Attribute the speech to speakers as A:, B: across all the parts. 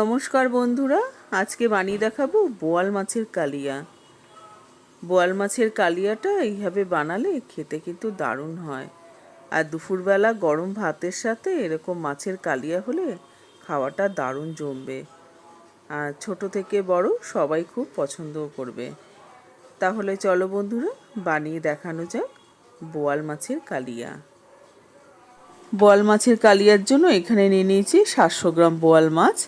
A: নমস্কার বন্ধুরা, আজকে বানিয়ে দেখাবো বোয়াল মাছের কালিয়া। বোয়াল মাছের কালিয়াটা এইভাবে বানালে খেতে কিন্তু দারুণ হয়। আর দুপুরবেলা গরম ভাতের সাথে এরকম মাছের কালিয়া হলে খাওয়াটা দারুণ জমবে। আর ছোট থেকে বড় সবাই খুব পছন্দও করবে। তাহলে চলো বন্ধুরা, বানিয়ে দেখানো যাক বোয়াল মাছের কালিয়া। বোয়াল মাছের কালিয়ার জন্য এখানে নিয়ে নিয়েছি সাতশো গ্রাম বোয়াল মাছ।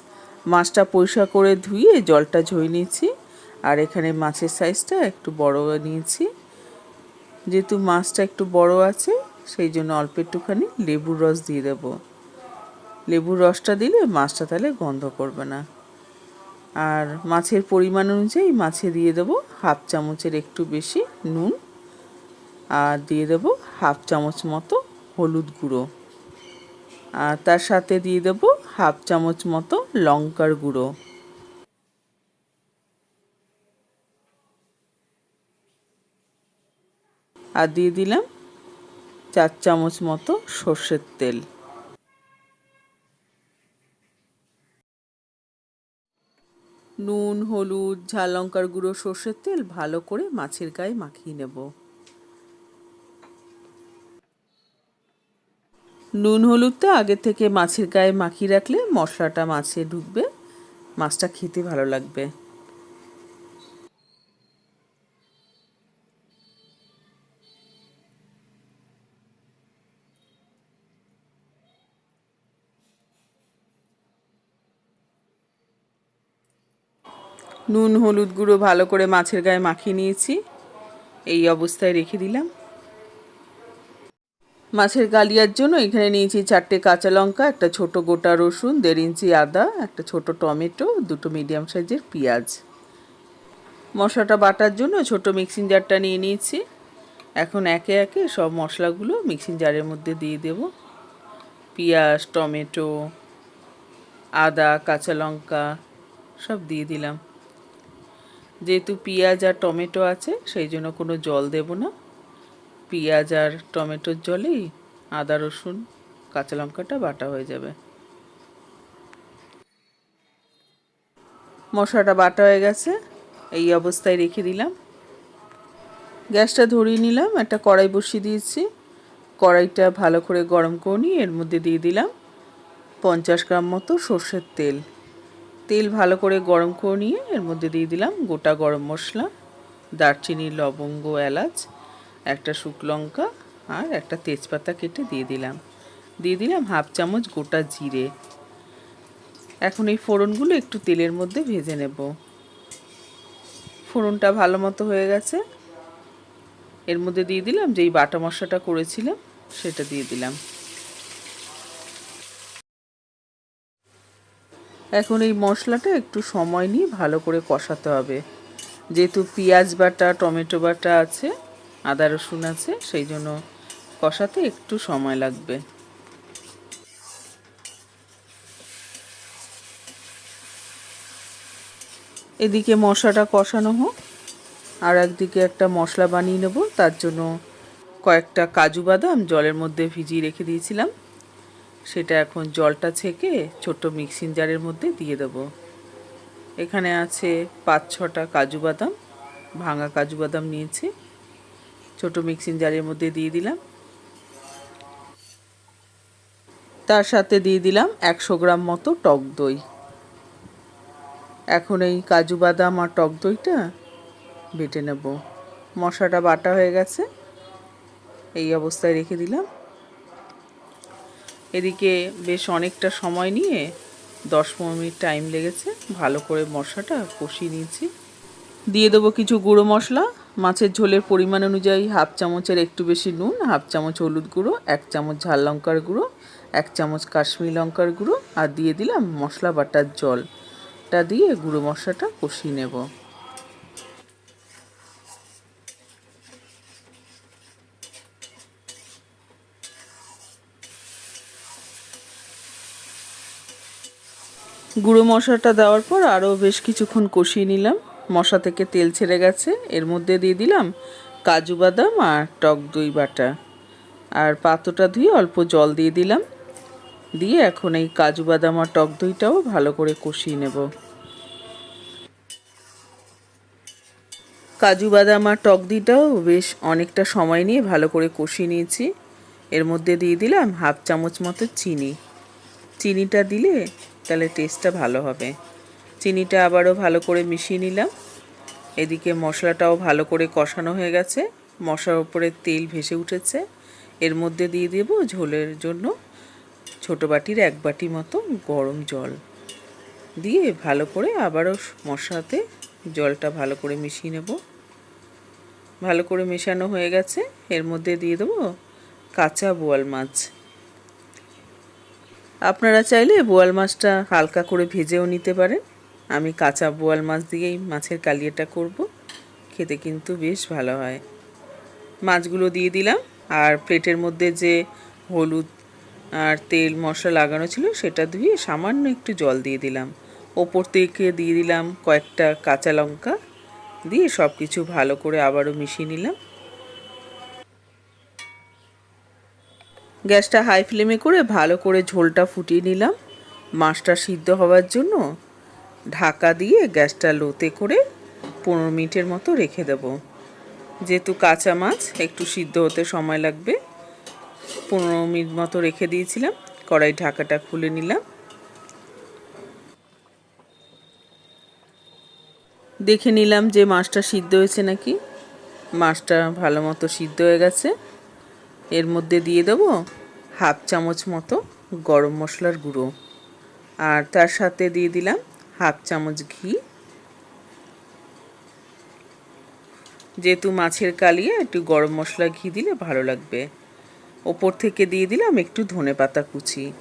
A: মাছটা পরিষ্কার করে ধুয়ে জলটা ঝরিয়ে নিয়েছি। আর এখানে মাছের সাইজটা একটু বড় নিয়েছি। যেহেতু মাছটা একটু বড় আছে, সেই জন্য অল্প একটুখানি লেবুর রস দিয়ে দেব। লেবুর রসটা দিলে মাছটা তাহলে গন্ধ করবে না। আর মাছের পরিমাণ অনুযায়ী মাছে দিয়ে দেবো হাফ চামচের একটু বেশি নুন। আর দিয়ে দেবো হাফ চামচ মতো হলুদ গুঁড়ো। আর তার সাথে দিয়ে দেব হাফ চামচ মতো লঙ্কার গুঁড়ো। আর দিয়ে দিলাম চার চামচ মতো সর্ষের তেল। নুন, হলুদ, ঝাল লঙ্কার গুঁড়ো, সর্ষের তেল ভালো করে মাছের গায়ে মাখিয়ে নেব। নুন হলুদটা আগে থেকে মাছের গায়ে মাখিয়ে রাখলে মশলাটা মাছে ঢুকবে মাছটা খেতে ভালো লাগবে। নুন হলুদ গুঁড়ো ভালো করে মাছের গায়ে মাখিয়ে নিয়েছি। এই অবস্থায় রেখে দিলাম। মাছের গালিয়ার জন্য এখানে নিয়েছি চারটে কাঁচা লঙ্কা, একটা ছোট গোটা রসুন, দেড় ইঞ্চি আদা, একটা ছোট টমেটো, দুটো মিডিয়াম সাইজের পেঁয়াজ। মশলাটা বাটার জন্য ছোট মিক্সিং জারটা নিয়ে নিয়েছি। এখন একে একে সব মশলাগুলো মিক্সিং জারের মধ্যে দিয়ে দেব। পেঁয়াজ, টমেটো, আদা, কাঁচা লঙ্কা সব দিয়ে দিলাম। যেহেতু পেঁয়াজ আর টমেটো আছে, সেই জন্য কোনো জল দেব না। পেঁয়াজ আর টমেটোর জলেই, আদা, রসুন, কাঁচা লঙ্কাটা বাটা হয়ে যাবে। মশলাটা বাটা হয়ে গেছে, এই অবস্থায় রেখে দিলাম। গ্যাসটা ধরিয়ে নিলাম, একটা কড়াই বসিয়ে দিয়েছি। কড়াইটা ভালো করে গরম করে নিয়ে এর মধ্যে দিয়ে দিলাম পঞ্চাশ গ্রাম মতো সর্ষের তেল। তেল ভালো করে গরম করে নিয়ে এর মধ্যে দিয়ে দিলাম গোটা গরম মশলা, দারচিনি, লবঙ্গ, এলাচ একটা শুকলঙ্কা আর একটা তেজপাতা কেটে দিয়ে দিলাম। দিয়ে দিলাম হাফ চামচ গোটা জিরে। এখন এই ফোড়নগুলো একটু তেলের মধ্যে ভেজে নেব। ফোড়নটা ভালো মতো হয়ে গেছে। এর মধ্যে দিয়ে দিলাম যেই বাটা মশলাটা করেছিলাম, সেটা দিয়ে দিলাম। এখন এই মশলাটা একটু সময় নিয়ে ভালো করে কষাতে হবে। যেহেতু পেঁয়াজ বাটা, টমেটো বাটা আছে আদা, রসুন আছে, সেই জন্য কষাতে একটু সময় লাগবে। এদিকে মশলাটা কষানো হোক, আর একদিকে একটা মশলা বানিয়ে নেব। তার জন্য কয়েকটা কাজু বাদাম জলের মধ্যে ভিজিয়ে রেখে দিয়েছিলাম। সেটা এখন জলটা ছেঁকে ছোট মিক্সিং জারের মধ্যে দিয়ে দেব। এখানে আছে পাঁচ ছটা কাজু বাদাম, ভাঙা কাজু বাদাম নিয়েছি। ছোট মিক্সিং জারের মধ্যে দিয়ে দিলাম। তার সাথে দিয়ে দিলাম একশো গ্রাম মতো টক দই। এখন এই কাজু বাদাম আর টক দইটা বেটে নেব। মশাটা বাটা হয়ে গেছে। এই অবস্থায় রেখে দিলাম। এদিকে বেশ অনেকটা সময় নিয়ে দশ পনেরো মিনিট টাইম লেগেছে। ভালো করে মশলাটা কষিয়ে নিয়েছি। দিয়ে দেবো কিছু গুঁড়ো মশলা। মাছের ঝোলের পরিমাণ অনুযায়ী হাফ চামচের একটু বেশি নুন, হাফ চামচ হলুদ গুঁড়ো, এক চামচ ঝাল লঙ্কার গুঁড়ো, এক চামচ কাশ্মীরি লঙ্কার গুঁড়ো আর দিয়ে দিলাম মশলা বাটার জলটা দিয়ে গুঁড়ো মশলাটা কষিয়ে নেব। গুঁড়ো মশলাটা দেওয়ার পর আরও বেশ কিছুক্ষণ কষিয়ে নিলাম। মশলা থেকে তেল ছেড়ে গেছে। এর মধ্যে দিয়ে দিলাম কাজু বাদাম আর টক দই বাটা। আর পাত্রটা ধুয়ে অল্প জল দিয়ে দিলাম। দিয়ে এখন এই কাজু বাদাম আর টক দইটাও ভালো করে কষিয়ে নেব। কাজু বাদাম আর টক দইটাও বেশ অনেকটা সময় নিয়ে ভালো করে কষিয়ে নিয়েছি। এর মধ্যে দিয়ে দিলাম হাফ চামচ মতো চিনি। চিনিটা দিলে তাহলে টেস্টটা ভালো হবে। চিনিটা আবারও ভালো করে মিশিয়ে নিলাম। এদিকে মশলাটাও ভালো করে কষানো হয়ে গেছে। মশলার উপরে তেল ভেসে উঠেছে। এর মধ্যে দিয়ে দেব ঝোলের জন্য ছোট বাটির এক বাটি মতো গরম জল। দিয়ে ভালো করে আবারও মশলাতে জলটা ভালো করে মিশিয়ে নেব। ভালো করে মেশানো হয়ে গেছে। এর মধ্যে দিয়ে দেবো কাঁচা বোয়াল মাছ। আপনারা চাইলে বোয়াল মাছটা হালকা করে ভেজেও নিতে পারেন। আমি কাঁচা বোয়াল মাছ দিয়েই মাছের কালিয়াটা করব। খেতে কিন্তু বেশ ভালো হয়। মাছগুলো দিয়ে দিলাম। আর প্লেটের মধ্যে যে হলুদ আর তেল মশলা লাগানো ছিল, সেটা ধুয়ে সামান্য একটু জল দিয়ে দিলাম। ওপর থেকে দিয়ে দিলাম কয়েকটা কাঁচা লঙ্কা। দিয়ে সব কিছু ভালো করে আবারও মিশিয়ে নিলাম। গ্যাসটা হাই ফ্লেমে করে ভালো করে ঝোলটা ফুটিয়ে নিলাম। মাছটা সিদ্ধ হওয়ার জন্য ঢাকা দিয়ে গ্যাসটা লোতে করে পনেরো মিনিটের মতো রেখে দেব। যেহেতু কাঁচা মাছ, একটু সিদ্ধ হতে সময় লাগবে। পনেরো মিনিট মতো রেখে দিয়েছিলাম, কড়াই ঢাকাটা খুলে নিলাম। দেখে নিলাম যে মাছটা সিদ্ধ হয়েছে নাকি। মাছটা ভালো মতো সিদ্ধ হয়ে গেছে। এর মধ্যে দিয়ে দেবো হাফ চামচ মতো গরম মশলার গুঁড়ো। আর তার সাথে দিয়ে দিলাম হাফ চামচ ঘি। যেহেতু মাছের কালিয়ে, একটু গরম মশলা ঘি দিলে ভালো লাগবে। ওপর থেকে দিয়ে দিলাম একটু ধনে পাতা কুচি।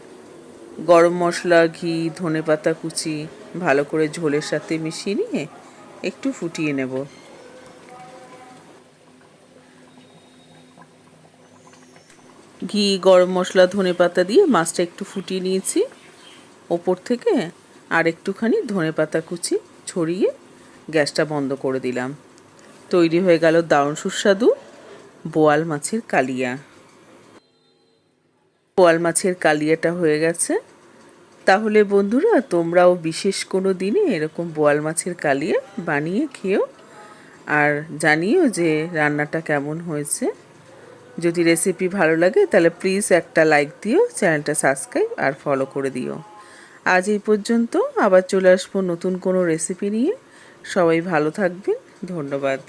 A: গরম মশলা, ঘি, ধনে পাতা কুচি ভালো করে ঝোলের সাথে মিশিয়ে নিয়ে একটু ফুটিয়ে নেব। ঘি, গরম মশলা, ধনে পাতা দিয়ে মাছটা একটু ফুটিয়ে নিয়েছি। ওপর থেকে আর একটুখানি ধনে পাতা কুচি ছড়িয়ে গ্যাসটা বন্ধ করে দিলাম। তৈরি হয়ে গেল দারুণ সুস্বাদু বোয়াল মাছের কালিয়া। বোয়াল মাছের কালিয়াটা হয়ে গেছে। তাহলে বন্ধুরা, তোমরাও বিশেষ কোনো দিনে এরকম বোয়াল মাছের কালিয়া বানিয়ে খেও আর জানিও যে রান্নাটা কেমন হয়েছে। যদি রেসিপি ভালো লাগে, তাহলে প্লিজ একটা লাইক দিও, চ্যানেলটা সাবস্ক্রাইব আর ফলো করে দিও। আজ এই পর্যন্ত আবার চলে আসব নতুন কোনো রেসিপি নিয়ে। সবাই ভালো থাকবেন। ধন্যবাদ।